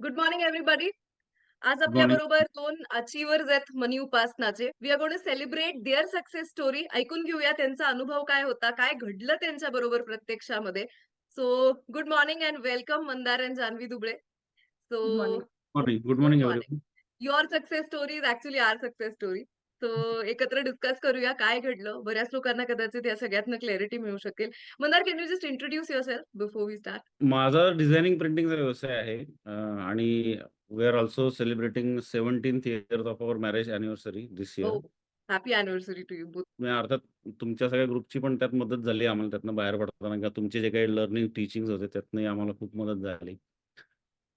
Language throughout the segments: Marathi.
Good morning everybody. आज आपल्या. बरोबर 2 अचीव्हर्स आहेत money उपासनाचे. We are to celebrate their success story. ऐकून घेऊया त्यांचा अनुभव काय होता? काय घडलं त्यांच्याबरोबर प्रत्यक्षामध्ये? So good morning and welcome Mandar and Janhavi Dubale. So good morning. Your success story is actually our success story. So एकत्र डिस्कस करूया काय घडलं? बऱ्याच लोकांना कदाचित या सगळ्यातनं क्लॅरिटी मिळू शकेल. Mandar can you just introduce yourself before we start? माझा डिझायनिंग प्रिंटिंगचा व्यवसाय आहे आणि we are also celebrating 17th year of our marriage anniversary हो. Year. Happy anniversary to you both. अर्थात तुमच्या सगळ्या ग्रुपची पण त्यात मदत झाली आम्हाला त्यातनं बाहेर पडताना किंवा तुमचे जे काही लर्निंग टीचिंग्स होते त्यातनंही आम्हाला खूप मदत झाली.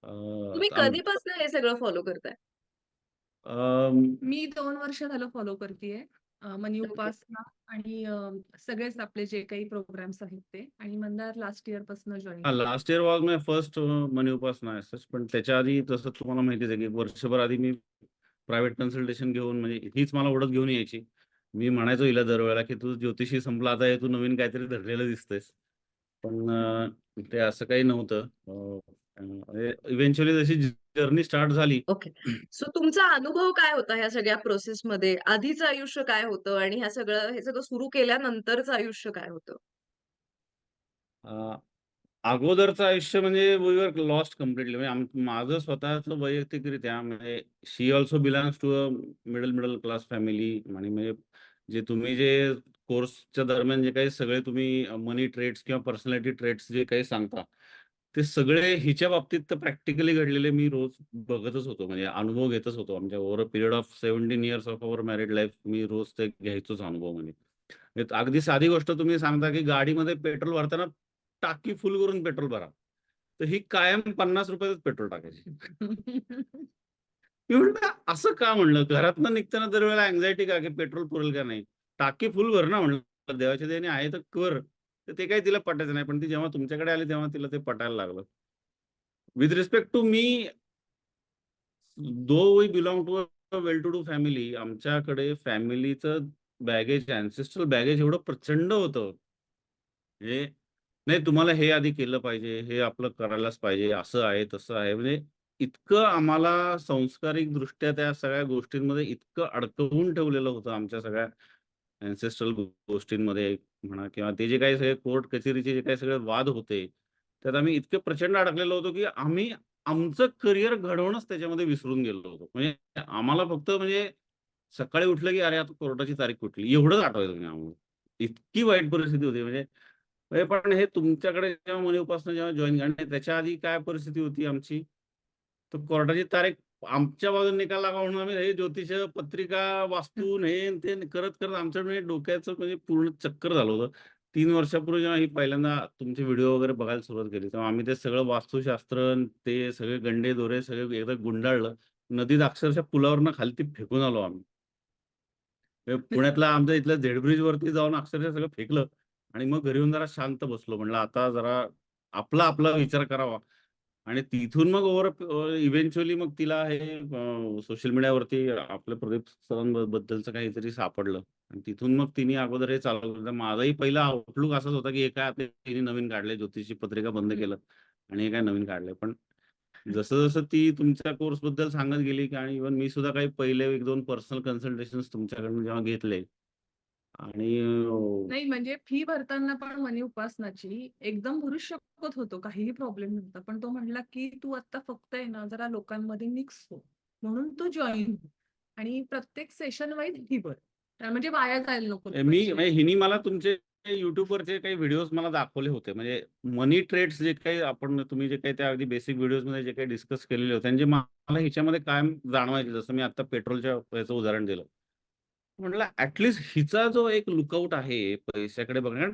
तुम्ही कधीपासून हे सगळं फॉलो करताय? मी 2 वर्ष झालं फॉलो करतीये. अ, मनी ओके. उपासना आणि अ, सगळेच आपले जे काही प्रोग्राम्स आहेत ते आणि मंदार लास्ट इयरपासून जॉइन हां, last year was my first money Upasana as such. पण त्याच्या आधी तसं तुम्हाला माहितीच आहे, की वर्षभर आधी मी प्रायव्हेट कन्सल्टेशन घेऊन म्हणजे हीच मला ओढत घेऊन यायची. मी म्हणायचो हिला दरवेळेला, की "तुझं ज्योतिषी संपलं आता हे तू नवीन काहीतरी धरलेलं दिसतंयस." पण अ, ते असं काही नव्हतं. अ, म्हणजे इव्हेंच्युअली जशी जर्नी स्टार्ट झाली ओके. सो तुमचा अनुभव काय होता ह्या सगळ्या प्रोसेसमध्ये? आधीचं आयुष्य काय होतं आणि ह्या सगळं हे सगळं सुरू केल्यानंतरचं आयुष्य काय होतं? अ, अगोदरचं आयुष्य म्हणजे वी वर लॉस्ट कंप्लीटली म्हणजे आम माझं स्वतःचं वैयक्तिकरित्या म्हणजे she also belongs to a middle middle class family आणि म्हणजे जे तुम्ही जे कोर्सच्या दरम्यान जे काही सगळे तुम्ही मनी ट्रेड्स किंवा पर्सनॅलिटी ट्रेड्स जे काही सांगता, ते सगळे हिच्या बाबतीत तर प्रॅक्टिकली घडलेले मी रोज बघतच होतो. म्हणजे अनुभव घेतच होतो. आमच्या over a period of 17 years of our married life मी रोज ते घ्यायचोच अनुभव म्हणजे. म्हणजे. अगदी साधी गोष्ट तुम्ही सांगता, की गाडीमध्ये पेट्रोल भरताना टाकी फुल करून पेट्रोल भरा. तर ही कायम ₹50 पेट्रोल टाकायची. मी म्हणलं असं का म्हणलं? घरातनं निघताना दरवेळेला अँझायटी का, की पेट्रोल पुरेल का नाही? टाकी फुल भर ना म्हणलं. देवाच्या देणे आहे तर कर. तर ते काही तिला पटायचं नाही. पण ती जेव्हा तुमच्याकडे आली तेव्हा तिला ते पटायला लागलं. With respect to me though we belong to a well to do family आमच्याकडे फॅमिलीचं बॅगेज अँसेस्ट्रल बॅगेज एवढं प्रचंड होतं. हे नाही तुम्हाला हे आधी केलं पाहिजे, हे आपलं करायलाच पाहिजे, असं आहे, तसं आहे. म्हणजे इतकं आम्हाला सांस्कारिकदृष्ट्या त्या सगळ्या गोष्टींमध्ये इतकं अडकवून ठेवलेलं होतं आमच्या सगळ्या अँसेस्ट्रल गोष्टींमध्ये म्हणा किंवा ते जे काही सगळे कोर्ट कचेरीचे जे काही सगळे वाद होते, त्यात आम्ही इतके प्रचंड अडकलेलो होतो, की आम्ही आमचं करियर घडवणंच त्याच्यामध्ये विसरून गेलो होतो. म्हणजे आम्हाला फक्त म्हणजे सकाळी उठलं, की अरे आता कोर्टाची तारीख कुठली? एवढंच आठवायचं म्हणजे आम्हाला. इतकी वाईट परिस्थिती होती म्हणजे पण हे तुमच्याकडे जेव्हा मनी उपासना जेव्हा जॉईन आणि त्याच्या आधी काय परिस्थिती होती आमची, तर कोर्टाची तारीख आमच्या बाजूने निकाल लागावा म्हणून आम्ही हे ज्योतिष, पत्रिका, वास्तू आणि हे ते करत, करत आमच्या म्हणजे डोक्याचं म्हणजे पूर्ण चक्कर झालं होतं. 3 वर्षापूर्वी जेव्हा ही पहिल्यांदा तुमचे व्हिडिओ वगैरे बघायला सुरुवात केली, तेव्हा आम्ही ते सगळं वास्तुशास्त्र ते सगळे गंडे-दोरे सगळे एकदा गुंडाळलं. नदीत अक्षरशः पुलावरनं खालती फेकून आलो आम्ही. ते पुण्यातल्या आमच्या इथल्या झेड ब्रिजवरती जाऊन अक्षरशः सगळं फेकलं आणि मग घरी येऊन जरा शांत बसलो. म्हणलं आता जरा आपला, आपला विचार करावा आणि तिथून मग ओव्हर इव्हेंच्युअली मग तिला हे सोशल मीडियावरती आपल्या प्रदीप सरांबद्दलचं काहीतरी सापडलं आणि तिथून मग तिने अगोदर हे चालवलं. तर माझाही पहिला आउटलुक असाच होता, की हे काय आता तिने नवीन काढलंय, ज्योतिषी पत्रिका बंद. केलं आणि हे काय नवीन काढलंय. पण जसं-जसं ती तुमच्या कोर्सबद्दल सांगत गेली, की आणि इव्हन मी सुद्धा काही पहिले 1-2 पर्सनल कन्सल्टेशन्स तुमच्याकडून जेव्हा घेतले आणि अ, नाही म्हणजे फी भरताना पण मनी उपासनाची एकदम भरूच शकत होतो. काहीही प्रॉब्लेम नव्हता. पण तो म्हणला, की "तू आता फक्त आहे ना जरा लोकांमध्ये मिक्स हो. म्हणून तू जॉइन हो आणि प्रत्येक सेशन वाईज फी भर." तर म्हणजे वाया जायला नको मी पैसे. म्हणजे हिने मला तुमचे YouTubeवरचे काही व्हिडिओज मला दाखवले होते. म्हणजे मनी ट्रेड्स जे काही आपण तुम्ही जे काही त्या अगदी बेसिक व्हिडिओजमध्ये जे काही डिस्कस केलेले होते आणि जे मला ह्याच्यामध्ये कायम जाणवायचे. जसं मी आता पेट्रोलच्या याचं उदाहरण दिलं. म्हटलं ॲट लीस्ट हिचा जो एक लुकआउट आहे पैशाकडे बघण्या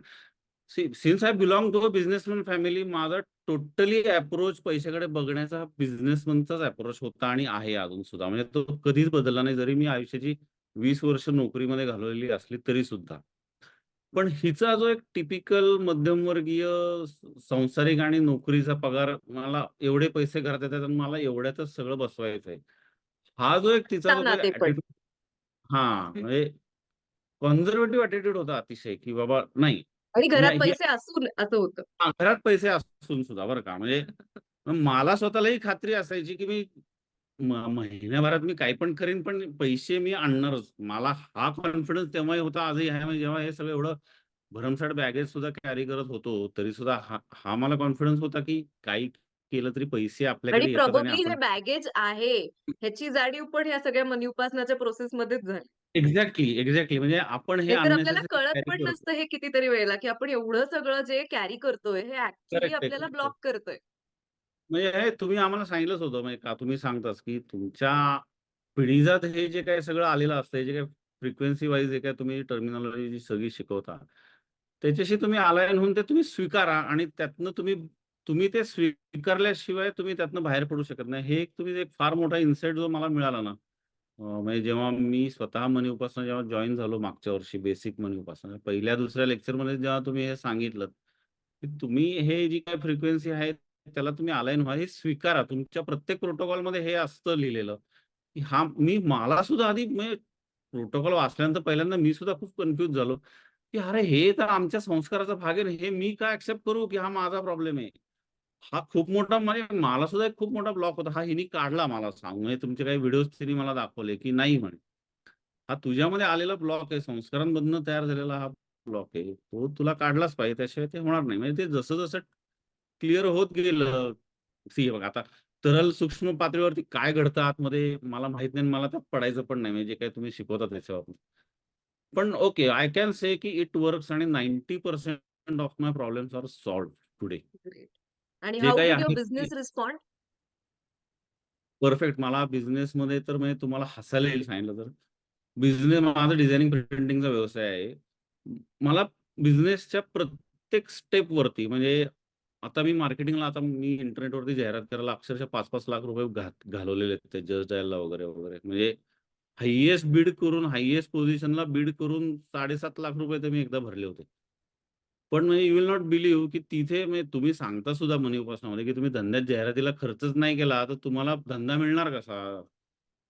since I belong to a businessman family माझा टोटली अप्रोच पैशाकडे बघण्याचा हा बिझनेसमनचाच अप्रोच होता आणि आहे अजून सुद्धा. म्हणजे तो कधीच बदलला नाही. जरी मी आयुष्याची 20 वर्ष नोकरीमध्ये घालवलेली असली तरी सुद्धा. पण हिचा जो एक टिपिकल मध्यमवर्गीय संसारिक आणि नोकरीचा पगार मला एवढे पैसे घरात येतात आणि मला एवढ्यातच सगळं बसवायचं आहे. हा जो एक तिचा हां, म्हणजे कन्झर्व्हेटिव्ह ॲटिट्यूड होता अतिशय, की बाबा नाही. आणि घरात पैसे असून असं होतं. हां, घरात पैसे असून सुद्धा बरं का. म्हणजे मला स्वतःलाही खात्री असायची, की मी म महिन्याभरात मी काही पण करीन, पण पैसे मी आणणारच. मला हा कॉन्फिडन्स तेव्हाही होता, आजही आहे. म्हणजे जेव्हा हे सगळं एवढं भरमसाठ बॅगेज सुद्धा कॅरी करत होतो, तरी सुद्धा हा हा मला कॉन्फिडन्स होता, की काही केलं तरी पैसे आपल्याकडे आणि येतात आणि प्रोबॅबली हे आपण बॅगेज आहे, ह्याची जाणीव पण ह्या सगळ्या मनी उपासनाच्या प्रोसेसमध्येच झाली. Exactly, exactly. म्हणजे आपण हे नाहीतर आपल्याला कळत पण करतो. नसतं हे कितीतरी वेळेला, की आपण एवढं सगळं जे कॅरी करतोय, हे आहे, आपल्याला आहे. ब्लॉक करतंय. म्हणजे हे तुम्ही आम्हाला सांगितलंच होतं, म्हणजे का तुम्ही सांगताच, की तुमच्या पिढीजात हे जे काही सगळं आलेलं असतं, हे जे काही फ्रिक्वेन्सी वाईज जे काही तुम्ही टर्मिनॉलॉजी जी सगळी शिकवता, त्याच्याशी तुम्ही अलायन होऊन ते तुम्ही स्वीकारा आणि त्यातनं तुम्ही तुम्ही ते स्वीकारल्याशिवाय तुम्ही त्यातनं बाहेर पडू शकत नाही. हे एक तुम्ही एक फार मोठा इन्साइट जो मला मिळाला ना, म्हणजे जेव्हा मी स्वतः मनी उपासना जेव्हा जॉईन झालो मागच्या वर्षी बेसिक मनी उपासना, पहिल्या दुसऱ्या लेक्चरमध्ये जेव्हा तुम्ही हे सांगितलं की तुम्ही हे जी काही फ्रिक्वेन्सी आहे, त्याला तुम्ही अलाईन व्हा, हे स्वीकारा. तुमच्या प्रत्येक प्रोटोकॉलमध्ये हे असतं लिहिलेलं, की हा मी मला सुद्धा आधी म्हणजे प्रोटोकॉल वाचल्यानंतर पहिल्यांदा मी सुद्धा खूप कन्फ्युज झालो, की अरे हे तर आमच्या संस्काराचा भाग आहे हे मी काय एक्सेप्ट करू, की हा माझा प्रॉब्लेम आहे. हा खूप मोठा म्हणजे मला सुद्धा एक खूप मोठा ब्लॉक होता. हा हिनी काढला मला सांगून. म्हणजे तुमचे काही व्हिडिओज तिने मला दाखवले, की नाही म्हणे. हा तुझ्यामध्ये आलेला ब्लॉक आहे, संस्कारांमधनं तयार झालेला हा ब्लॉक आहे. तो तुला काढलाच पाहिजे, त्याशिवाय ते होणार नाही. म्हणजे ते जसं-जसं क्लिअर होत गेलं सी बघा आता तरल सूक्ष्म पातळीवरती काय घडतं आतमध्ये मला माहीत नाही मला त्यात पडायचं पण नाही. म्हणजे काय काही तुम्ही शिकवता त्याच्यावर. पण ओके, आय कॅन से की इट वर्क्स आणि 90% of my problems are solve today. आणि जे हाऊ काही युअर आहे ते बिझनेस रिस्पॉन्ड? परफेक्ट. मला बिझनेसमध्ये तर म्हणजे तुम्हाला हसायला येईल सांगितलं तर. बिझनेस माझा डिझायनिंग प्रिंटिंगचा व्यवसाय आहे. म मला बिझनेसच्या प्रत्येक स्टेपवरती म्हणजे आता मी मार्केटिंगला आता मी इंटरनेटवरती जाहिरात करायला अक्षरशः 5-5 लाख रुपये घात घालवलेले आहेत ते जस्ट डायलला वगैरे, वगैरे. म्हणजे हायेस्ट बिड करून, हायेस्ट पोझिशनला बिड करून 7.5 लाख रुपये तर मी एकदा भरले होते. पण म्हणजे यू विल नॉट बिलीव्ह की तिथे म्हणजे तुम्ही सांगता सुद्धा मनी उपासनामध्ये, की तुम्ही धंद्यात जाहिरातीला खर्चच नाही केला, तर तुम्हाला धंदा मिळणार कसा?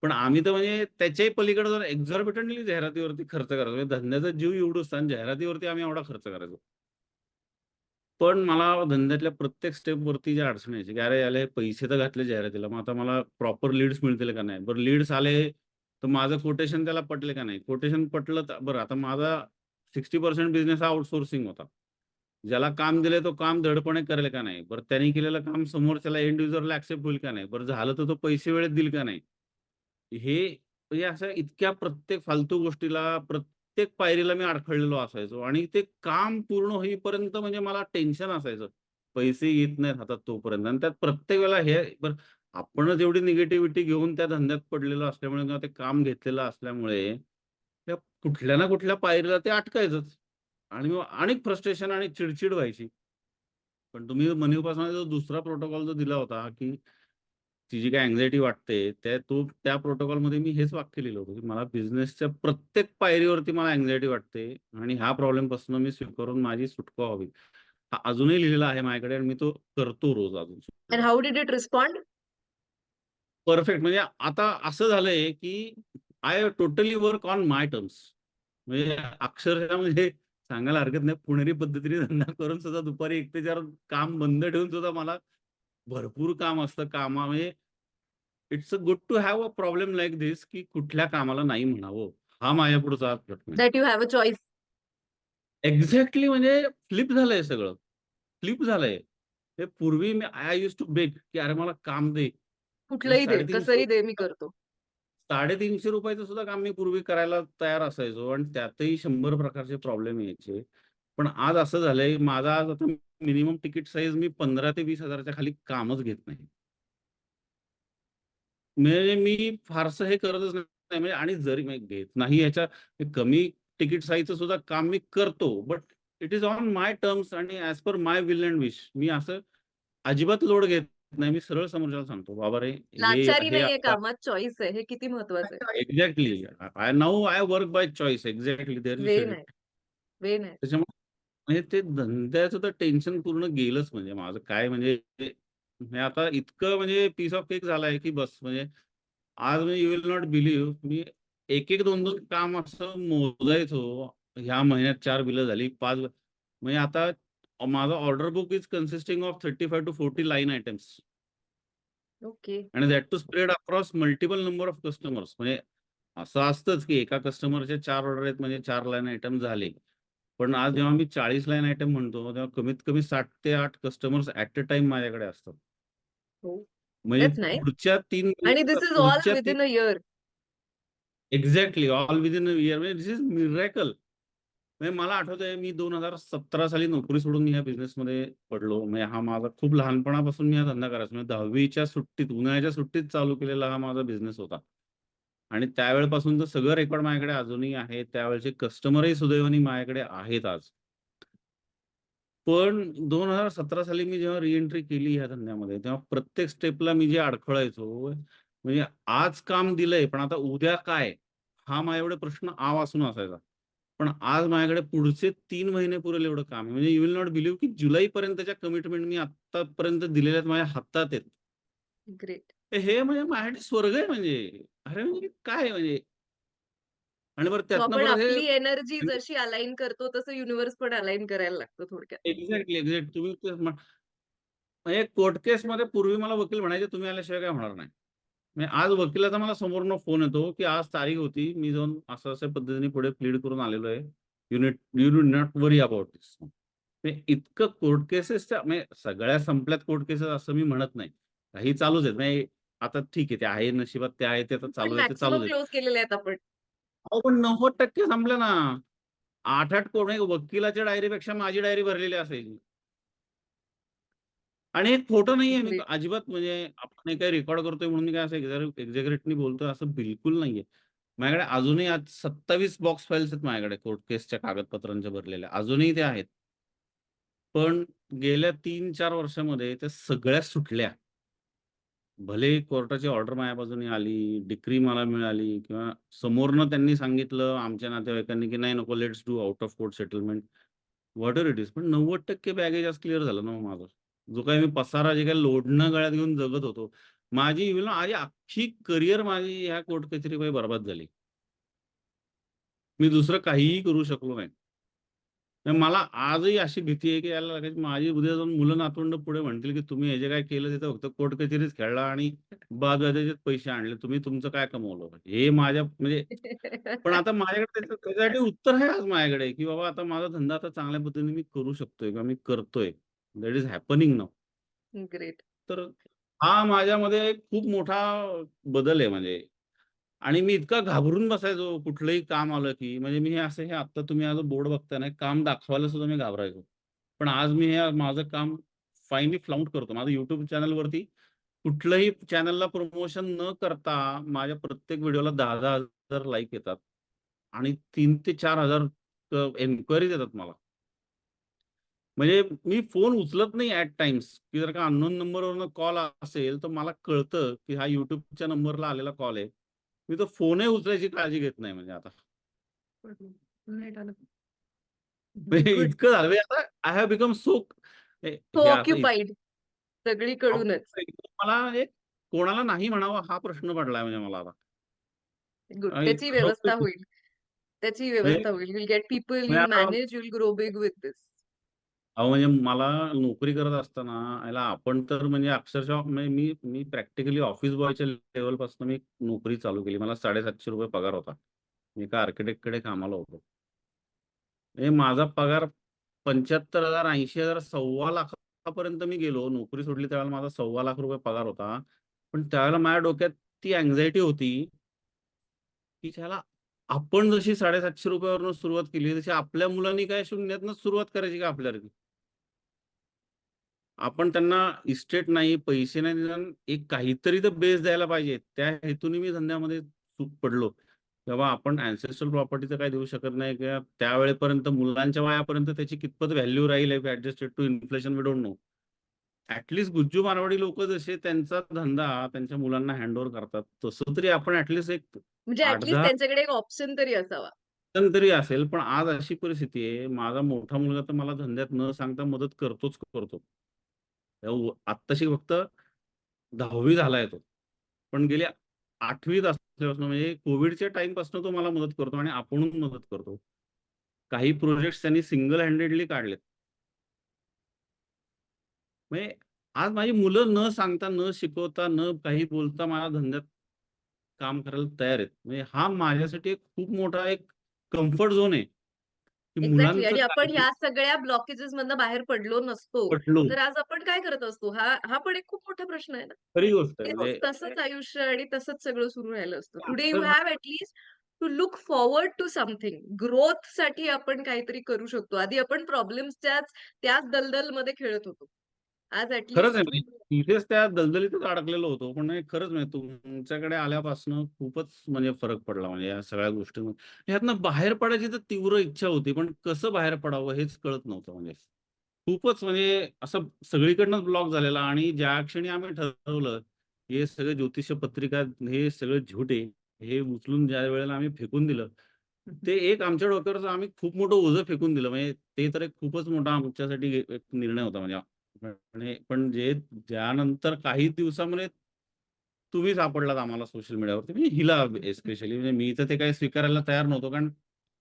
पण आम्ही तर म्हणजे त्याच्याही पलीकडे जर एक्झॉर्बिटंटली जाहिरातीवरती खर्च करायचो. म्हणजे धंद्याचा जीव एवढूसा आणि जाहिरातीवरती आम्ही एवढा खर्च करायचो. पण मला धंद्यातल्या प्रत्येक स्टेपवरती ज्या अडचणी यायची की अरे याले पैसे तर घातले जाहिरातीला, मग आता मला प्रॉपर लीड्स मिळतील का नाही? बरं लीड्स आले, तर माझं कोटेशन त्याला पटले का नाही? कोटेशन पटलं तर बरं आता माझा 60% बिझनेस हा आउटसोर्सिंग होता. ज्याला काम दिले तो काम धडपणे करेल का नाही? बरं त्यांनी केलेलं काम समोरच्याला एंड युजरला ऍक्सेप्ट होईल का नाही? बरं झालं तर तो पैसे वेळेत देईल का नाही? हे म्हणजे असं इतक्या प्रत्येक फालतू गोष्टीला, प्रत्येक पायरीला मी अडखळलेलो असायचो आणि ते काम पूर्ण होईपर्यंत म्हणजे मला टेन्शन असायचं. पैसे येत नाहीत हातात तोपर्यंत आणि त्यात प्रत्येक वेळेला हे बरं आपणच एवढी निगेटिव्हिटी घेऊन त्या धंद्यात पडलेलो असल्यामुळे किंवा ते काम घेतलेलं असल्यामुळे, त्या कुठल्या ना कुठल्या पायरीला ते अटकायचंच आणि मग अनेक फ्रस्ट्रेशन आणि चिड व्हायची. पण तुम्ही मनी उपासनाचा जो दुसरा प्रोटोकॉल जो दिला होता, की ती जी काही अँक्झायटी वाटते, त्या तो त्या प्रोटोकॉलमध्ये मी हेच वाक्य लिहिलं होतं, की मला बिझनेसच्या प्रत्येक पायरीवरती मला अँक्झायटी वाटते आणि ह्या प्रॉब्लेमपासून मी स्वीकारून माझी सुटका व्हावी. हा अजूनही लिहिलेला आहे माझ्याकडे आणि मी तो करतो रोज अजून. How did it respond? Perfect. म्हणजे आता असं झालंय, की I totally work on my terms. म्हणजे अक्षरशः म्हणजे सांगायला हरकत नाही, पुणेरी पद्धतीने धंदा करून सुद्धा दुपारी 1 ते 4 काम बंद ठेवून सुद्धा मला भरपूर काम असतं. कामा म्हणजे it's a good to have a problem like this, की कुठल्या कामाला नाही म्हणावं. हा माझ्या पुढचा. That you have a choice. Exactly म्हणजे फ्लिप झालंय सगळं. फ्लिप झालंय. हे पूर्वी मी आय यूज्ड टू बेग, की अरे मला काम दे. कुठलंही दे, 350 कसंही दे, मी करतो. ₹350 सुद्धा काम मी पूर्वी करायला तयार असायचो आणि त्यातही शंभर प्रकारचे प्रॉब्लेम यायचे. पण आज असं झालंय, माझा आज आता मिनिमम तिकीट साईज मी 15 ते 20,000 च्या खाली कामच घेत नाही. म्हणजे मी फारसं हे करतच नाही म्हणजे आणि जरी मी घेत नाही याच्या कमी तिकीट साईजचं सुद्धा काम मी करतो. But it is on my terms आणि as per my will and wish. मी असं अजिबात लोड घेत नाही. मी सरळ समोरच्याला सांगतो, "बाबा रे, लाचारी नाहीये आता" कामात, चॉईस आहे. हे किती महत्वाचं आहे. Exactly. I now I work by choice. Exactly way. नाही. त्याच्यामुळे म्हणजे ते धंद्याचं तर टेन्शन पूर्ण गेलंच म्हणजे माझं काय म्हणजे आता इतकं म्हणजे पीस ऑफ केक झालाय, की बस म्हणजे आज मी you will not believe me 1-1, 2-2 काम असं मोजायचो. ह्या महिन्यात 4 बिलं झाली, 5 म्हणजे आता माझं order book is consisting of 35 to 40 line items. Okay. आणि that to spread across multiple number of customers. म्हणजे असं असतंच, की एका कस्टमरच्या 4 ऑर्डर आहेत म्हणजे 4 लाईन आयटम झाले. पण आज जेव्हा मी 40 लाईन आयटम म्हणतो, तेव्हा कमीत कमी 7 ते 8 कस्टमर्स ॲट अ टाईम माझ्याकडे असतात. हो. म्हणजे. पुढच्या 3 आणि this is all 3 a year. Exactly all within a year म्हणजे धिस इज मिरेकल. म्हणजे मला आठवतंय मी 2017 साली नोकरी सोडून मी या बिझनेसमध्ये पडलो. म्हणजे हा माझा खूप लहानपणापासून मी हा धंदा करायचो. म्हणजे 10वीच्या सुट्टीत, उन्हाळ्याच्या सुट्टीत चालू केलेला हा माझा बिझनेस होता. आणि त्यावेळेपासूनचं सगळं रेकॉर्ड माझ्याकडे अजूनही आहे. त्यावेळेचे कस्टमरही सुदैवानी माझ्याकडे आहेत आज. पण 2017 साली मी जेव्हा रिएंट्री केली ह्या धंद्यामध्ये, तेव्हा प्रत्येक स्टेपला मी जे अडखळायचो, म्हणजे आज काम दिलंय, पण आता उद्या काय? हा माझ्याकडे प्रश्न आवासून असायचा. पण आज माझ्याकडे पुढचे 3 महिने पुरेल एवढं काम आहे. म्हणजे यू विल नॉट बिलीव्ह की जुलैपर्यंतच्या कमिटमेंट मी आत्तापर्यंत दिलेल्या आहेत माझ्या हातात आहेत. ग्रेट. हे म्हणजे माझ्यासाठी स्वर्ग आहे म्हणजे. अरे म्हणजे काय म्हणजे? आणि बरं त्यातनं हे आपली एनर्जी जशी अलाइन करतो, तसं युनिव्हर्स पण अलाइन करायला लागतं थोडक्यात. Exactly, exactly. तुम्ही म्हण म्हणजे कोर्ट केसमध्ये पूर्वी मला वकील म्हणायचे, "तुम्ही आल्याशिवाय काही होणार नाही." म्हणजे आज वकिलाचा मला समोरनं फोन येतो, की आज तारीख होती. मी जाऊन असं-अशा पद्धतीने पुढे प्लीड करून आलेलो आहे. You need you do not worry about. म्हणजे इतकं कोर्ट केसेसच्या म्हणजे सगळ्या संपल्यात कोर्ट केसेस असं मी म्हणत नाही. काही चालूच आहेत. म्हणजे आता ठीक आहे, ते आहे नशिबात ते आहे, ते आता चालू आहे, ते आपण. अहो, पण 90% संपल्या ना. 8-8 कोण वकिलाच्या डायरीपेक्षा माझी डायरी भरलेली असायची. आणि हे खोटं नाहीये. मी. अजिबात म्हणजे आपण हे काही रेकॉर्ड करतोय म्हणून मी काय असं एक्झॅ एक्झॅगरेटली बोलतोय असं बिलकुल नाहीये. माझ्याकडे अजूनही आज 27 बॉक्स फाइल्स आहेत माझ्याकडे कोर्ट केसच्या कागदपत्रांच्या भरलेल्या. अजूनही त्या आहेत. पण गेल्या 3-4 वर्षामध्ये त्या सगळ्या सुटल्या. भले कोर्टाची ऑर्डर माझ्या बाजूने आली, डिक्री मला मिळाली किंवा समोरनं त्यांनी सांगितलं आमच्या नातेवाईकांनी, की "नाही नको let's do out of court settlement." Whatever it is. पण 90% बॅगेज आज क्लिअर झालं ना माझं. जो काही मी पसारा जे काही लोढणं गळ्यात घेऊन जगत होतो. माझी इव्हन माझी अख्खी करियर माझी ह्या कोर्ट कचेरीमध्ये बरबाद झाली. मी दुसरं काहीही करू शकलो नाही. मला आजही अशी भीती आहे, की याला लागायची माझी उद्या जाऊन मुलं-नातवंड पुढे म्हणतील, की "तुम्ही हे जे काही केलं तिथं फक्त कोर्ट कचेरीच खेळला आणि बाद-वाजाचेच पैसे आणले. तुम्ही तुमचं काय कमवलं?" हे माझ्या म्हणजे पण आता माझ्याकडे त्याचं त्याच्यासाठी उत्तर आहे आज माझ्याकडे, की बाबा आता माझा धंदा आता चांगल्या पद्धतीने मी करू शकतोय किंवा मी करतोय. That is happening now. Great. तर हा माझ्यामध्ये खूप मोठा बदल आहे म्हणजे. आणि मी इतका घाबरून बसायचो कुठलंही काम आलं, की म्हणजे मी हे असं हे आत्ता तुम्ही आज बोर्ड बघताय ना, काम दाखवायला सुद्धा मी घाबरायचो. पण आज मी हे माझं काम फाईनली फ्लाउंट करतो. माझं YouTube चॅनलवरती कुठलंही चॅनलला प्रमोशन न करता माझ्या प्रत्येक व्हिडिओला 10,000-10,000 लाइक येतात. आणि 3 ते 4,000 अ, एन्क्वायरीज येतात मला. म्हणजे मी फोन उचलत नाही ॲट टाईम्स, की जर का अननोन नंबरवरनं कॉल असेल, तर मला कळतं, की हा YouTubeच्या नंबरला आलेला कॉल आहे. मी तो फोनही उचलायची काळजी घेत नाही म्हणजे आता. म्हणजे. इतकं झालं म्हणजे आता I have become so occupied सगळीकडूनच. मला हे कोणाला नाही म्हणावं हा प्रश्न पडलाय म्हणजे मला आता. त्याची व्यवस्था होईल. त्याची म्हणजे व्यवस्था होईल. You will get people, you म्हणजे manage, you will grow big with this. अहो, म्हणजे मला नोकरी करत असताना याला आपण तर म्हणजे अक्षरशः म्हणजे मी मी प्रॅक्टिकली ऑफिस बॉयच्या लेव्हलपासून मी नोकरी चालू केली. मला ₹750 पगार होता. मी एका आर्किटेक्टकडे कामाला होतो. म्हणजे माझा पगार 75,000, 80,000, सव्वा लाखापर्यंत मी गेलो. नोकरी सोडली त्यावेळेला माझा ₹1,25,00,000 पगार होता. पण त्यावेळेला माझ्या डोक्यात ती अँक्झायटी होती की त्याला आपण जशी ₹750 वरून सुरुवात केली, तशी आपल्या मुलांनी काय शून्यातनंच सुरुवात करायची का आपल्यासारखी? आपण त्यांना इस्टेट नाही, पैसे नाही, निदान एक काहीतरी तर बेस द्यायला पाहिजे. त्या हेतूने मी धंद्यामध्ये चूक पडलो. तेव्हा आपण अँसेस्ट्रल प्रॉपर्टीचं काही देऊ शकत नाही किंवा त्यावेळेपर्यंत मुलांच्या वयापर्यंत त्याची कितपत व्हॅल्यू राहील if adjusted to inflation we don't know. At least Gujju Marwari लोकं जसे त्यांचा धंदा त्यांच्या मुलांना हँडओव्हर करतात, तसं तरी आपण ॲट लीस्ट एक म्हणजे ॲट लीस्ट 8-10 त्यांच्याकडे एक ऑप्शन तरी असावा. ऑप्शन तरी असेल. पण आज अशी परिस्थिती आहे, माझा मोठा मुलगा तर मला धंद्यात न सांगता मदत करतोच करतो. आत्ताशी फक्त 10वी झालाय तो. पण गेल्या आठवीत असल्यापासून म्हणजे कोविडच्या टाईमपासून तो मला मदत करतो आणि आपण मदत करतो. काही प्रोजेक्ट त्यांनी सिंगल हँडेडली काढलेत. म्हणजे आज माझी मुलं न सांगता, न शिकवता, न काही बोलता माझ्या धंद्यात काम करायला तयार आहेत. म्हणजे हा माझ्यासाठी एक खूप मोठा एक कम्फर्ट झोन आहे. की एक्झॅक्टली आणि आपण ह्या सगळ्या ब्लॉकेजेस मधनं बाहेर पडलो नसतो, पटलो. तर आज आपण काय करत असतो? हा हा पण एक खूप मोठा प्रश्न आहे ना. खरी गोष्ट आहे. ते म्हणजे तसंच आयुष्य आणि तसंच सगळं सुरू राहिलं असतं. टुडे यू आपलं have least to look forward to something. ग्रोथसाठी आपण काहीतरी करू शकतो. आधी आपण प्रॉब्लेम्सच्याच त्याच दलदलमध्ये खेळत होतो. आज खरंच आहे म्हणजे तिथेच त्या दलदलीतच अडकलेलो होतो. पण नाही खरंच म्हणजे तुमच्याकडे आल्यापासनं खूपच म्हणजे फरक पडला म्हणजे या सगळ्या गोष्टींमध्ये. ह्यातनं बाहेर पडायची तर तीव्र इच्छा होती. पण कसं बाहेर पडावं हेच कळत नव्हतं म्हणजे. खूपच म्हणजे असं सगळीकडनंच ब्लॉक झालेला आणि ज्या क्षणी आम्ही ठरवलं, हे सगळे ज्योतिष पत्रिका हे सगळं झूट. हे उचलून ज्या वेळेला आम्ही फेकून दिलं, ते एक आमच्या डोक्यावरचं आम्ही खूप मोठं ओझं फेकून दिलं. म्हणजे ते तर एक खूपच मोठा आमच्यासाठी एक निर्णय होता म्हणजे. म्हणजे पण जे ज्यानंतर काही दिवसामध्ये तुम्ही सापडलात आम्हाला सोशल मीडियावरती म्हणजे हिला एस्पेशली म्हणजे मी तर ते काही स्वीकारायला तयार नव्हतो. कारण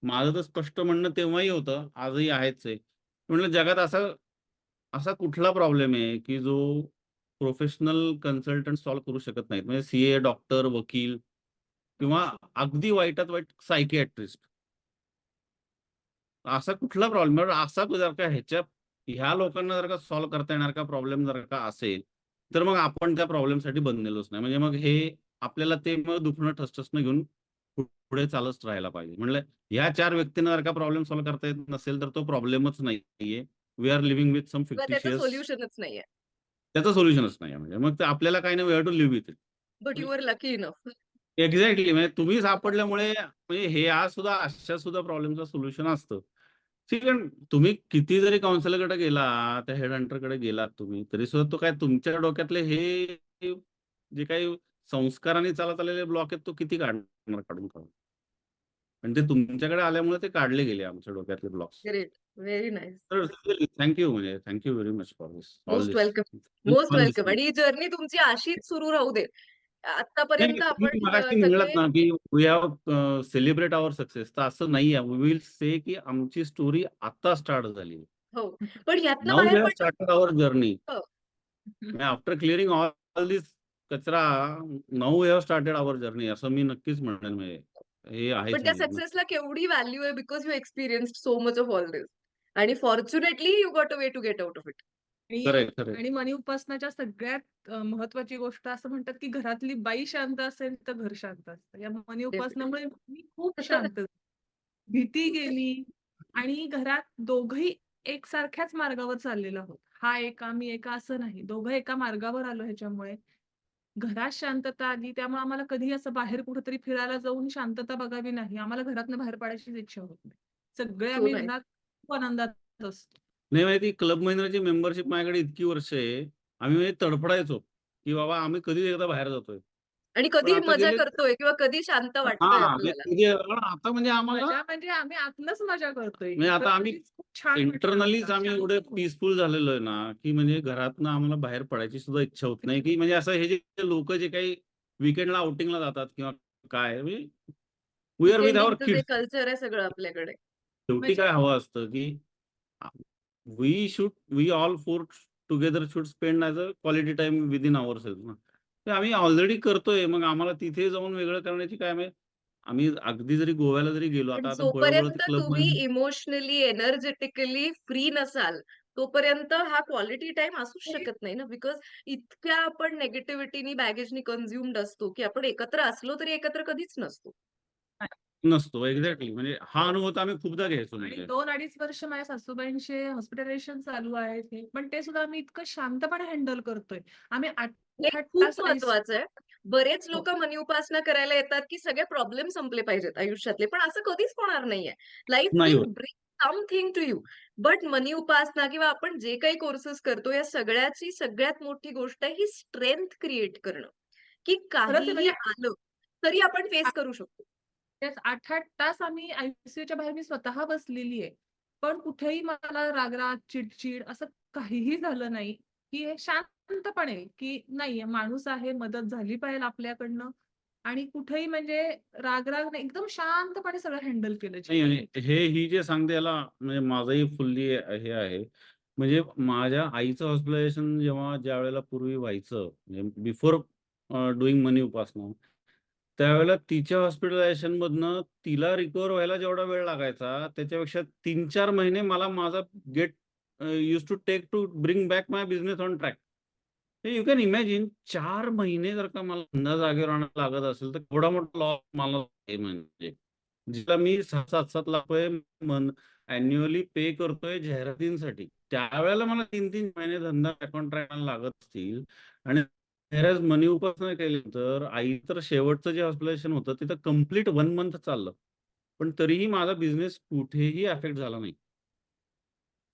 माझं तर स्पष्ट म्हणणं तेव्हाही होतं, आजही आहेच आहे. म्हणलं जगात असा असा कुठला प्रॉब्लेम आहे, की जो प्रोफेशनल कन्सल्टंट सॉल्व्ह करू शकत नाहीत. म्हणजे सीए डॉक्टर, वकील किंवा अगदी वाईटात वाईट सायकियाट्रिस्ट. असा कुठला प्रॉब्लेम असा जर का ह्याच्या ह्या लोकांना जर का सॉल्व्ह करता येणार का प्रॉब्लेम जर का असेल, तर मग आपण त्या प्रॉब्लेमसाठी बनलेलोच नाही. म्हणजे मग हे आपल्याला ते मग दुखणं ठसठसणं घेऊन पुढे चालत राहायला पाहिजे. म्हटलं ह्या 4 व्यक्तींना जर का प्रॉब्लेम सॉल्व्ह करता येत नसेल, तर तो प्रॉब्लेमच नाहीये. We are living with some fictitious सोल्युशनच नाहीये. त्याचं सोल्युशनच नाहीये म्हणजे. मग ते आपल्याला काही नाही we have to live with. But you are lucky enough. Exactly म्हणजे तुम्ही सापडल्यामुळे म्हणजे हे आज सुद्धा अशा सुद्धा प्रॉब्लेमचं सोल्युशन असतं. ठीक आहे. तुम्ही किती जरी काउन्सिलरकडे गेला, त्या हेड हंटरकडे गेलात तुम्ही, तरी सुद्धा तो काय तुमच्या डोक्यातले हे जे काही संस्काराने चालत आलेले ब्लॉक आहेत, तो किती काढणार काढून काढून. आणि ते तुमच्याकडे आल्यामुळे ते काढले गेले आमच्या डोक्यातले ब्लॉक्स. ग्रेट. Very nice. तर थँक यू म्हणजे thank you very much for all most. Welcome. Most welcome आणि ही जर्नी तुमची अशीच सुरू राहू दे. तुम्ही आपण की we have celebrate our success. तर असं नाहीये. वी विल से की आमची स्टोरी आता स्टार्ट झाली. हो. पण पडणं started our journey. After clearing all this कचरा, now we have started our journey असं मी नक्कीच म्हणेन म्हणजे. हे आहेच पण त्या म्हणजे. सक्सेसला केवढी व्हॅल्यू आहे because you experienced so much of all this. आणि fortunately you got a way to get out of it. खरंय, आणि खरंय. आणि मनी उपासनाच्या सगळ्यात अ, महत्त्वाची गोष्ट असं म्हणतात, की घरातली बाई शांत असेल, तर घर शांत असतं. या मनी उपासनामुळे मी खूप शांत झाले. भीती गेली आणि घरात दोघंही एकसारख्याच मार्गावर चाललेलो आहोत. हा एका, मी एका असं नाही. दोघं एका मार्गावर आलो ह्याच्यामुळे. घरात शांतता आली. त्यामुळे आम्हाला कधीही असं बाहेर कुठेतरी फिरायला जाऊन शांतता बघावी नाही. आम्हाला घरातनं बाहेर पडायचीच इच्छा होत नाही. सगळे सो आम्ही. घरात खूप आनंदात असतो. नाही माहिती क्लब महिंद्राची मेंबरशिप माझ्याकडे इतकी वर्ष आहे. आम्ही म्हणजे तडफडायचो, की बाबा आम्ही कधी एकदा बाहेर जातोय. आणि पण कधी आता मजा गेले करतोय किंवा कधी शांत वाटतंय हां, म्हणजे आपल्याला. कधी कारण आता म्हणजे आम्हाला मजा म्हणजे आम्ही आतनच मजा करतोय. म्हणजे आता आम्ही कधीच खूप छान वाटतं इंटरनलीच. आम्ही एवढे. पीसफुल झालेलो आहे ना, की म्हणजे घरातनं आम्हाला बाहेर पडायची सुद्धा इच्छा होत नाही, की म्हणजे असं हे जे लोकं जे काही वीकेंडला आउटिंगला जातात किंवा काय म्हणजे वी आर विथ आवर वीकेंडिंगचं जे किड्स. कल्चर आहे सगळं आपल्याकडे. शेवटी म्हणजे काय हवं असतं, की we should we all four together should spend as a quality time within ourselves ना. ते आम्ही ऑलरेडी करतोय. मग आम्हाला तिथे जाऊन वेगळं करण्याची काय म्हणजे आम्ही अगदी जरी गोव्याला जरी गेलो आता जोपर्यंत तुम्ही इमोशनली, एनर्जेटिकली फ्री नसाल, तोपर्यंत हा क्वालिटी टाईम असूच शकत नाही ना. बिकॉज इतक्या आपण निगेटिव्हिटीनी, बॅगेजनी कन्झ्युम्ड असतो, की आपण एकत्र असलो तरी एकत्र कधीच नसतो. नसतो. एक्झॅक्टली म्हणजे हा अनुभव तर आम्ही खूपदा घ्यायचो आणि म्हणजे. 2-2.5 वर्ष माझ्या सासूबाईंचे हॉस्पिटलायझेशन चालू आहे हे. पण ते सुद्धा आम्ही इतकं शांतपणे हँडल करतोय. आम्ही हे 8-8 खूप तास आयसी महत्वाचं आहे. बरेच हो. लोकं मनी उपासना करायला येतात, की सगळे प्रॉब्लेम संपले पाहिजेत आयुष्यातले. पण असं कधीच होणार नाहीये. Life. Bring something to you. But money Upasana किंवा आपण जे काही कोर्सेस करतो, या सगळ्याची सगळ्यात मोठी गोष्ट आहे ही स्ट्रेंथ क्रिएट करणं, की काहीही म्हणजे आलं, तरी आपण फेस करू शकतो. तेच 8-8 तास आम्ही आयसीयूच्या बाहेर मी स्वतः बसलेली आहे. पण कुठेही मला राग-राग, चिड-चिड असं काहीही झालं नाही, की हे शांतपणे, की नाही माणूस आहे, मदत झाली पाहिजे आपल्याकडनं आणि कुठेही म्हणजे राग-राग नाही, एकदम शांतपणे सगळं हँडल केलं हे ही जे सांगते याला म्हणजे माझंही फुल्ली हे आहे. म्हणजे माझ्या आईचं हॉस्पिटलायझेशन जेव्हा ज्यावेळेला पूर्वी व्हायचं म्हणजे बिफोर डुईंग मनी उपासना त्यावेळेला तिच्या हॉस्पिटलायझेशन मधनं तिला रिकवर व्हायला जेवढा वेळ लागायचा त्याच्यापेक्षा तीन चार महिने मला माझा get use to take to bring back my business on track. You can imagine चार महिने जर का मला न जागेवर आणायला लागत असेल तर एवढा मोठा लॉस मला म्हणजे. जिला मी सहा सात सात लाख रुपये मन अॅन्युअली पे करतोय जाहिरातींसाठी. त्यावेळेला मला तीन तीन महिने धंदा कॉन्ट्रॅक्ट लागत असतील आणि व्हेरॅज मनी उपासना तर आई तर शेवटचं जे हॉस्पिटलायझेशन होतं तिथं कंप्लीट वन मंथ चाललं. पण तरीही माझा बिझनेस कुठेही अफेक्ट झाला नाही.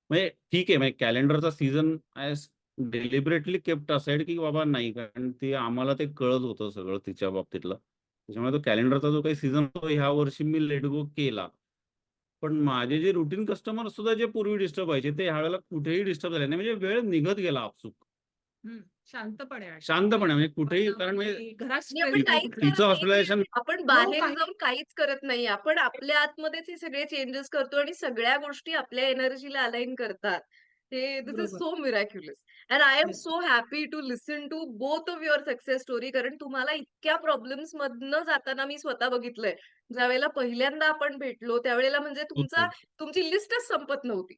म्हणजे ठीक आहे म्हणजे कॅलेंडरचा season as deliberately kept aside की बाबा नाही कारण ते आम्हाला ते कळत होतं सगळं तिच्या बाबतीतलं. त्याच्यामुळे तो कॅलेंडरचा जो काही सीझन होतो ह्या वर्षी मी लेट गो केला. पण माझे जे रुटीन कस्टमर सुद्धा जे पूर्वी डिस्टर्ब व्हायचे ते ह्यावेळेला कुठेही डिस्टर्ब झाले नाही. म्हणजे वेळ निघत गेला आपसुक. शांतपणे शांतपणे म्हणजे कुठेही कारण म्हणजे. करत तिचं. हॉस्पिटलायझेशन आपण बाहेर काही- जाऊन काहीच करत नाही आपण आपल्या आतमध्येच हे सगळे चेंजेस करतो आणि सगळ्या गोष्टी आपल्या एनर्जीला अलाइन करतात हे this is. So miraculous and I am. So happy to listen to both of your success story कारण तुम्हाला इतक्या प्रॉब्लेम्स मधनं जाताना मी स्वतः बघितलंय ज्यावेळेला पहिल्यांदा आपण भेटलो त्यावेळेला म्हणजे तुमचा तुमची लिस्टच संपत नव्हती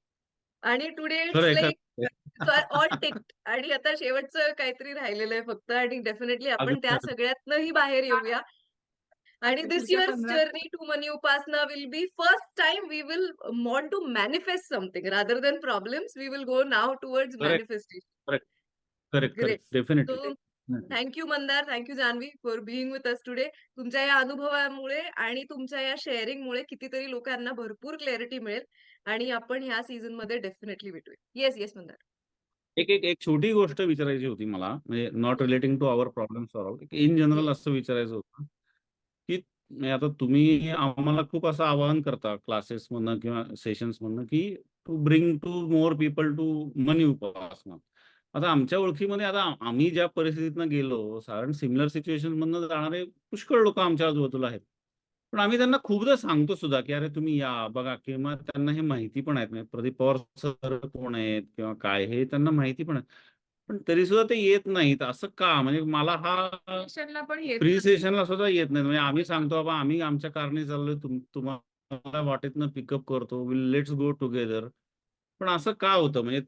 आणि टुडे लाईक. ऑल आणि आता शेवटचं काहीतरी राहिलेलं आहे फक्त आणि डेफिनेटली आपण त्या. सगळ्यातनंही बाहेर येऊया. आणि this yours journey to money Upasana will be first time we will want to manifest something rather than problems we will go now towards Correct. Manifestation correct thank you Mandar thank you Janhavi for being with us today तुमच्या या अनुभवामुळे आणि तुमच्या या शेअरिंगमुळे कितीतरी लोकांना भरपूर क्लॅरिटी मिळेल. आणि आपण ह्या सीझनमध्ये डेफिनेटली भेटूया. येस येस मंदार एक एक एक छोटी गोष्ट विचारायची होती मला म्हणजे not relating to our problem solve in general असं विचारायचं होतं की म्हणजे आता तुम्ही आम्हाला खूप असं आवाहन करता क्लासेस मधनं किंवा सेशन्स मधनं की to bring to more people to money Upasana. आता आमच्या ओळखीमध्ये आता आम्ही ज्या परिस्थितीतनं गेलो साधारण सिमिलर सिच्युएशन मधनं जाणारे पुष्कळ लोक आमच्या आजूबाजूला आहेत. पण आम्ही त्यांना खूपदा सांगतो सुद्धा की अरे तुम्ही या बघा. किंवा त्यांना हे माहिती पण आहेत प्रदीप पवार सर कोण आहेत किंवा काय हे त्यांना माहिती पण आहे पण तरी सुद्धा ते येत नाहीत. असं का? म्हणजे मला हा प्री. सेशनला सुद्धा येत नाही म्हणजे आम्ही सांगतो बाबा आम्ही आमच्या कारणे चाललोय. तुम तुम्हाला वाटेतनं पिकअप करतो. विल लेट्स गो टुगेदर पण असं का होतं? म्हणजे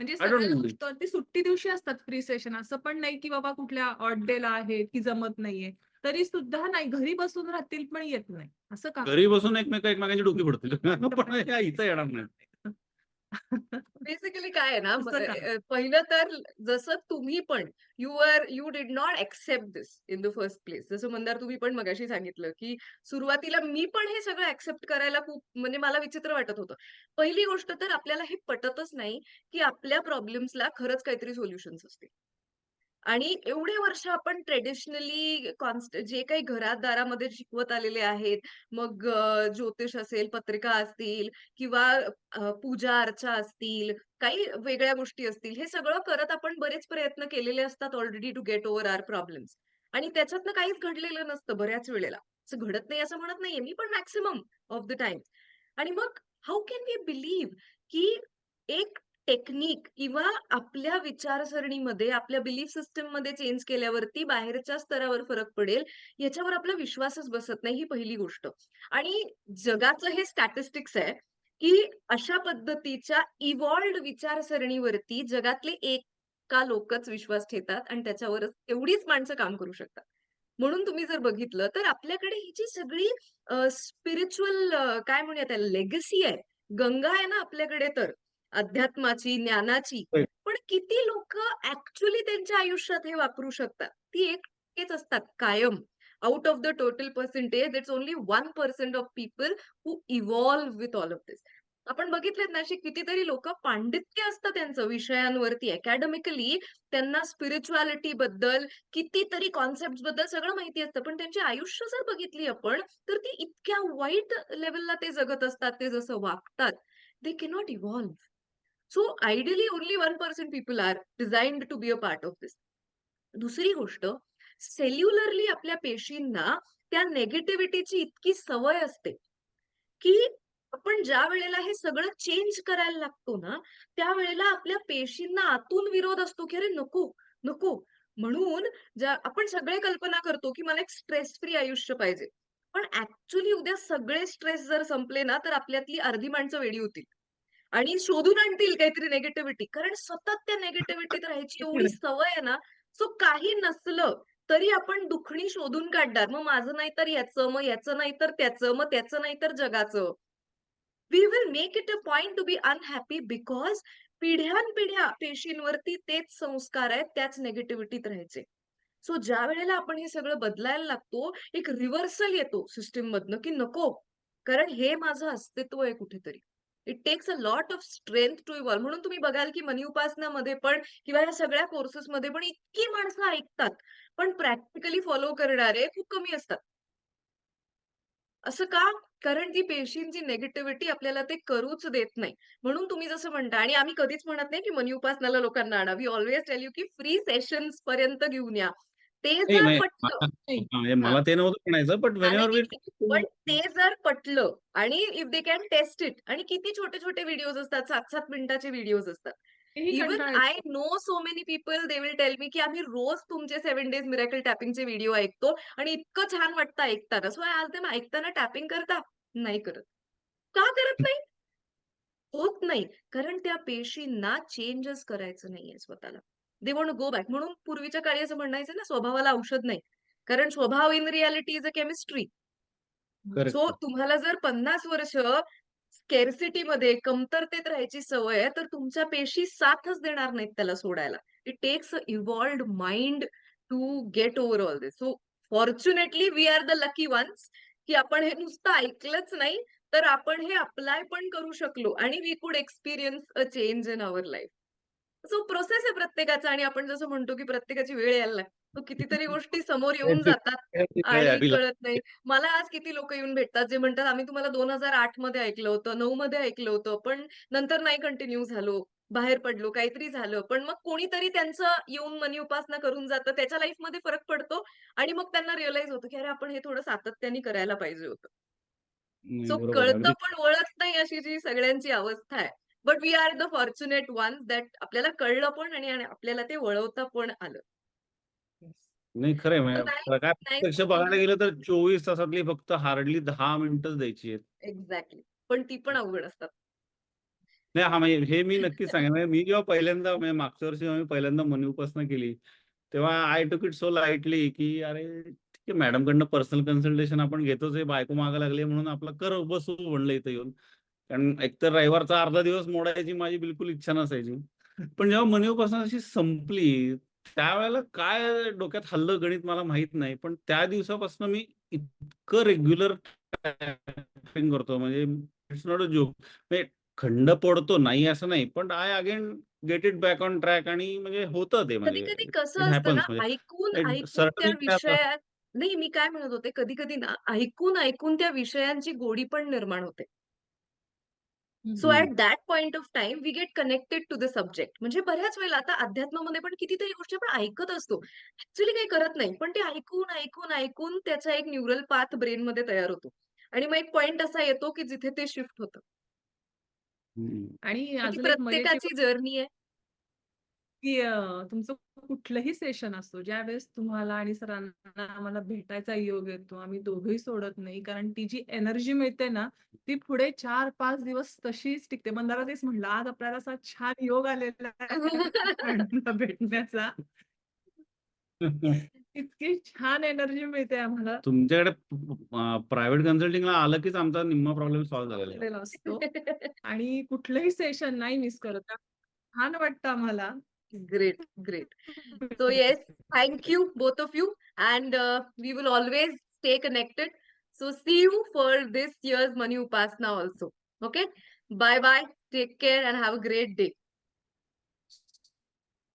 म्हणजे सुट्टी दिवशी असतात फ्री सेशन असं पण नाही की बाबा कुठल्या ऑड डेला आहेत की जमत नाहीये. तरी सुद्धा नाही घरी बसून राहतील पण येत नाही. असं का? घरी बसून एकमेक एकमेकांची डोकी पडतील पण हे इथं येणार नाही. बेसिकली काय आहे ना पहिलं तर जसं तुम्ही पण you are you did not accept this in the first place जसं मंदार तुम्ही पण मगाशी सांगितलं की सुरुवातीला मी पण हे सगळं एक्सेप्ट करायला खूप म्हणजे मला विचित्र वाटत होतं. पहिली गोष्ट तर आपल्याला हे पटतच नाही की आपल्या प्रॉब्लेम्सला खरंच काहीतरी सोल्युशन्स असतील. आणि एवढे वर्ष आपण ट्रेडिशनली कॉन्स्ट जे काही घरात दारामध्ये शिकवत आलेले आहेत मग ज्योतिष असेल पत्रिका असतील किंवा पूजा अर्चा असतील काही वेगळ्या गोष्टी असतील हे सगळं करत आपण बरेच प्रयत्न केलेले असतात already to get over our problems आणि त्याच्यातनं काहीच घडलेलं नसतं बऱ्याच वेळेला. असं घडत नाही असं म्हणत नाहीये. मी पण मॅक्सिमम ऑफ द टाइम आणि मग हाऊ कॅन वी बिलीव्ह की एक टेक्निक किंवा आपल्या विचारसरणीमध्ये आपल्या बिलीफ सिस्टममध्ये चेंज केल्यावरती बाहेरच्या स्तरावर फरक पडेल याच्यावर आपला विश्वासच बसत नाही ही पहिली गोष्ट. आणि जगाचं हे स्टॅटिस्टिक्स आहे की अशा पद्धतीच्या इव्हॉल्ड विचारसरणीवरती जगातले एका लोकच विश्वास ठेवतात आणि त्याच्यावरच एवढीच माणसं काम करू शकतात. म्हणून तुम्ही जर बघितलं तर आपल्याकडे ही जी सगळी स्पिरिच्युअल काय म्हणूया त्याला लेगसी आहे गंगा आहे ना आपल्याकडे तर अध्यात्माची ज्ञानाची. पण किती लोक ऍक्च्युली त्यांच्या आयुष्यात हे वापरू शकतात? ती एकच असतात कायम. Out of the total percentage it's only one percent of people who evolve with all of this आपण बघितलेत ना अशी कितीतरी लोक पांडित्य असतं त्यांचं विषयांवरती. अकॅडमिकली त्यांना स्पिरिच्युअलिटी बद्दल कितीतरी कॉन्सेप्टबद्दल सगळं माहिती असतं. पण त्यांची आयुष्य जर बघितली आपण तर ती इतक्या वाईट लेवलला ते जगत असतात ते जसं वागतात. They cannot evolve so ideally only one percent people are designed to be a part of this दुसरी गोष्ट सेल्युलरली आपल्या पेशींना त्या नेगेटिव्हिटीची इतकी सवय असते की आपण ज्या वेळेला हे सगळं चेंज करायला लागतो ना त्या वेळेला आपल्या पेशींना आतून विरोध असतो की अरे नको नको. म्हणून ज्या आपण सगळे कल्पना करतो की मला एक स्ट्रेस फ्री आयुष्य पाहिजे. पण ऍक्च्युली उद्या सगळे स्ट्रेस जर संपले ना तर आपल्यातली अर्धी माणसं वेडी होतील. आणि शोधून आणतील काहीतरी नेगेटिव्हिटी कारण सतत त्या नेगेटिव्हिटीत राहायची एवढी सवय आहे ना सो काही नसलं तरी आपण दुखणी शोधून काढणार. मग माझं नाही तर याचं मग याचं नाही तर त्याचं मग त्याचं नाही तर जगाचं. We will make it a point to be unhappy because पिढ्यानपिढ्या पेशींवरती तेच संस्कार आहेत त्याच नेगेटिव्हिटीत राहायचे. सो ज्या वेळेला आपण हे सगळं बदलायला लागतो एक रिव्हर्सल येतो सिस्टीम मधनं की नको. कारण हे माझं अस्तित्व आहे कुठेतरी. It takes a lot of strength to evolve म्हणून तुम्ही बघाल की मनी उपासनामध्ये पण किंवा या सगळ्या कोर्सेस मध्ये पण इतकी माणसं ऐकतात पण प्रॅक्टिकली फॉलो करणारे खूप कमी असतात. असं का? कारण ती पेशींची नेगेटिव्हिटी आपल्याला ते करूच देत नाही. म्हणून तुम्ही जसं म्हणता आणि आम्ही कधीच म्हणत नाही की मनी उपासनाला लोकांना आणा. वी ऑलवेज टेल यू की फ्री सेशन्स पर्यंत घेऊन या. ते जर पटलं. नाही. मला ते नव्हतं म्हणायचं बट पण ते जर पटलं आणि if they can test it आणि किती छोटे छोटे व्हिडिओज असतात सात सात मिनिटाचे व्हिडिओज असतात. कंटाळा I know so many people they will tell me की आम्ही रोज तुमचे सेव्हन डेज मिरेकल टॅपिंगचे व्हिडिओ ऐकतो आणि इतकं छान वाटतं ऐकताना. सो आज ते ऐकताना टॅपिंग करता? नाही करत. का करत नाही? होत नाही. कारण त्या पेशींना चेंजच करायचं नाहीये स्वतःला. दे वॉन्ट गो बॅक म्हणून पूर्वीच्या काळी असं म्हणायचं ना स्वभावाला औषध नाही. कारण स्वभाव in reality is a chemistry. So तुम्हाला जर पन्नास वर्ष स्केरसिटी मध्ये कमतरतेत राहायची सवय आहे तर तुमच्या पेशी साथच देणार नाहीत त्याला सोडायला. It takes a evolved mind to get over all this so fortunately we are the lucky ones की आपण हे नुसतं ऐकलंच नाही तर आपण हे अप्लाय पण करू शकलो. आणि we could experience a change in our life so process आहे प्रत्येकाचा आणि आपण जसं म्हणतो की प्रत्येकाची वेळ यायला लागते. तो कितीतरी गोष्टी समोर येऊन जातात आणि कळत नाही. मला आज किती लोक येऊन भेटतात जे म्हणतात आम्ही तुम्हाला दोन हजार आठमध्ये ऐकलं होतं नऊ मध्ये ऐकलं होतं पण नंतर नाही कंटिन्यू झालो बाहेर पडलो काहीतरी झालं. पण मग कोणीतरी त्यांचं येऊन मनी उपासना करून जातं त्याच्या लाईफमध्ये फरक पडतो आणि मग त्यांना रिअलाइज होतं की अरे आपण हे थोडं सातत्याने करायला पाहिजे होतं. सो कळतं. पण वळत नाही अशी जी सगळ्यांची अवस्था आहे. But we are the fortunate ones that आपल्याला कळलं पण आणि आपल्याला ते वळवता पण आलं. नाही खरंय. म्हणजे प्रत्यक्ष बघायला गेलं तर चोवीस तासातली फक्त हार्डली दहा मिनिटच द्यायची आहेत. एक्झॅक्टली पण ती पण अवघड असतात. नाही हा म्हणजे हे मी नक्कीच सांगेन. मी जेव्हा पहिल्यांदा म्हणजे मागच्या वर्षी जेव्हा मी पहिल्यांदा मनी उपासना केली तेव्हा I took it so lightly की अरे ठीक आहे मॅडम कडनं पर्सनल कन्सल्टेशन आपण घेतोच. आहे बायको मागा लागली म्हणून आपलं कर बसू म्हणलं इथं येऊन. कारण एकतर रविवारचा अर्धा दिवस मोडायची माझी बिलकुल इच्छा नसायची. पण जेव्हा मनी उपासना अशी संपली त्यावेळेला काय डोक्यात हल्लं गणित मला माहीत नाही. पण त्या दिवसापासून मी इतकं रेग्युलर करतो. म्हणजे इट्स नॉट अ जोक म्हणजे खंड पडतो नाही असं नाही. पण I again get it back on track आणि म्हणजे होतं ते म्हणजे कधी कसं it असतं ना happens म्हणजे. ऐकून. विषयात नाही मी काय म्हणत होते कधी कधी ना ऐकून ऐकून त्या विषयांची गोडी पण निर्माण होते. So. At that point of time we get connected to the subject म्हणजे बऱ्याच वेळेला आता अध्यात्मामध्ये पण कितीतरी गोष्टी आपण ऐकत असतो. ऍक्च्युली काही करत नाही पण ते ऐकून ऐकून ऐकून त्याचा एक न्यूरल पाथ ब्रेन मध्ये तयार होतो. आणि मग एक पॉइंट असा येतो की जिथे ते शिफ्ट होतं. आणि मजेची प्रत्येकाची जर्नी आहे. की अ, तुमचं कुठलंही सेशन असतो ज्यावेळेस तुम्हाला आणि सरांना आम्हाला भेटायचा योग येतो आम्ही दोघंही सोडत नाही कारण ती जी एनर्जी मिळते ना ती पुढे चार पाच दिवस तशीच टिकते. मंदारा तेच म्हणलं आज आपल्याला असा छान योग आलेला आहे भेटण्याचा. इतकी छान एनर्जी मिळते आम्हाला. तुमच्याकडे प्रायव्हेट कन्सल्टिंगला आलं कीच आमचा निम्मा प्रॉब्लेम सॉल्व्ह झालेला आहे. झालेला असतो. आणि कुठलंही सेशन नाही मिस करत. छान वाटतं आम्हाला. Great, great. So yes, thank you both of you, and uh, we will always stay connected. So see you for this year's Money Upasana also. Okay. Bye bye. Take care and have a great day.